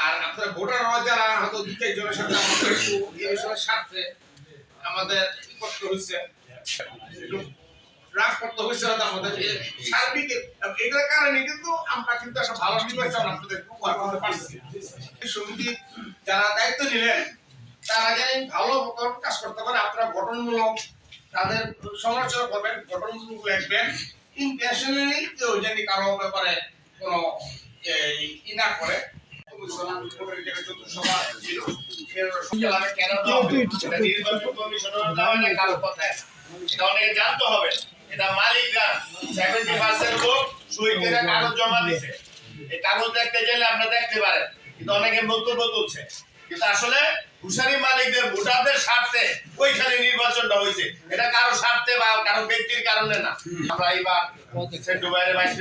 আর আপনার ভোটার হওয়া যারা হয়তো দু চারজনের সাথে আমাদের একটু স্বার্থে আমাদের ই করতে হয়েছে রাগ আমাদের সার্বিক কারণে কিন্তু আমরা কিন্তু একটা ভালো দায়িত্ব তারা জানি ভালো কাজ করতে পারে, আপনারা তাদের কেউ কারও ব্যাপারে কোনো ই না করে সভা ছিল সেটা কেন দেওয়া হলো? এটা নির্বাচন কমিশনের দেওয়া না কারও কথায় না। এটা অনেকে জানতে হবে এটা মালিকরা সেভেন্টি পার্সেন্ট লোক সই কাগজ জমা দিছে এই কাগজ দেখতে গেলে আপনারা দেখতে পারেন কিন্তু অনেকে বক্তব্য তুলছে কিন্তু আসলে হুশারি মালিকদের ভোটারদের স্বার্থে ওইখানে নির্বাচনটা হয়েছে এটা কারও স্বার্থে বা কারও ব্যক্তির কারণে না আমরা এইবার সেন্টু বাইরে বাইশ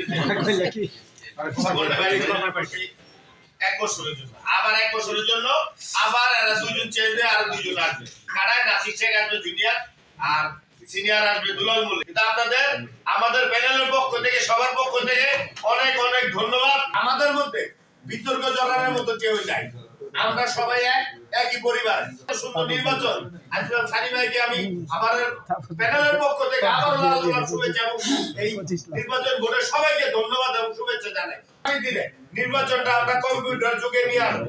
এক বছরের জন্য। আবার এক বছরের জন্য, আবার আর চেঞ্জ হয়ে আর আসবে। কারায় নাসির শেখ আসবে জুনিয়র আর সিনিয়র আসবে দুলাল মল্লিক। কিন্তু আপনাদের, আমাদের প্যানেলের পক্ষ থেকে, সবার পক্ষ থেকে অনেক অনেক ধন্যবাদ। আমাদের মধ্যে বিতর্ক জড়ানোর মতো কেউ নাই। আমরা সবাই এক, একই পরিবার। সুন্দর নির্বাচন। আজকে সানি ভাইকে আমি আমাদের প্যানেলের পক্ষ থেকে আবার লাল শুভেচ্ছা এবং এই নির্বাচন ভোটে সবাইকে ধন্যবাদ এবং শুভেচ্ছা জানাই। দিনে নির্বাচনটা আমরা কম্পিউটার যুগে নিয়ে আসব।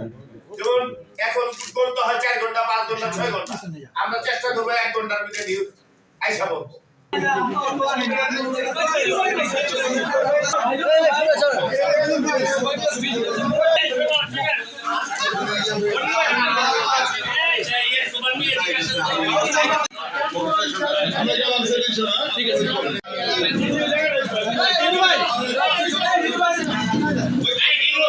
যেমন এখন করতে হয় চার ঘণ্টা, পাঁচ ঘণ্টা, ছয় ঘণ্টা। আমরা চেষ্টা করব এক ঘণ্টার ভিতরে নিউজ আইসা বলব ঠিক আছে।